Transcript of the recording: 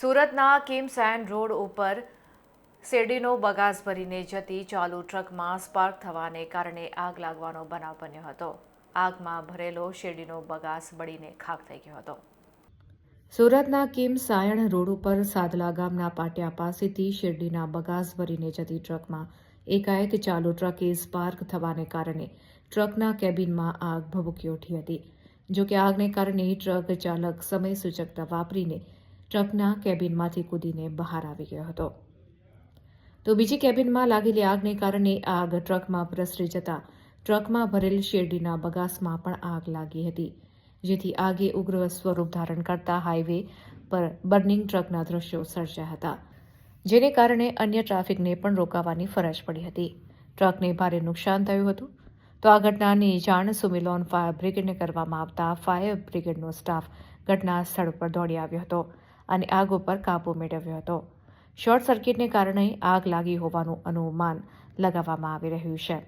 સુરતના Kim and road ઉપર શેરડીનો બગાસ ભરીને જતી ચાલુ ટ્રકમાં સ્પાર્ક થવાને કારણે આગ લાગવાનો બનાવ બન્યો હતો. આગમાં ભરેલો શેરડીનો બગાસ બળીને ખાખ થઈ ગયો હતો. સુરતના કિમ સાયણ રોડ ઉપર સાદલા ગામના પાટિયા પાસેથી શેરડીના બગાસ ભરીને જતી ટ્રકમાં એકાએક ચાલુ ટ્રકે સ્પાર્ક થવાને કારણે ટ્રકના કેબિનમાં આગ ભભૂકી ઉઠી હતી. જો કે આગને કારણે ટ્રક ચાલક સમય સૂચકતા વાપરીને ટ્રકના કેબિનમાંથી કૂદીને બહાર આવી ગયો હતો. તો બીજી કેબિનમાં લાગેલી આગને કારણે આગ ટ્રકમાં પ્રસરી જતા ટ્રકમાં ભરેલ શેરડીના બગાસમાં પણ આગ લાગી હતી, જેથી આગે ઉગ્ર સ્વરૂપ ધારણ કરતા હાઈવે પર બર્નિંગ ટ્રકના દ્રશ્યો સર્જાયા હતા, જેને કારણે અન્ય ટ્રાફિકને પણ રોકાવાની ફરજ પડી હતી. ટ્રકને ભારે નુકસાન થયું હતું. તો આ ઘટનાની જાણ સુમિલોન ફાયર બ્રિગેડને કરવામાં આવતા ફાયર બ્રિગેડનો સ્ટાફ ઘટના સ્થળ પર દોડી આવ્યો હતો. અને આગ ઉપર કાબૂ મેળવ્યો હતો. શોર્ટ સર્કિટને કારણે આગ લાગી હોવાનું અનુમાન લગાવવામાં આવી રહ્યું છે.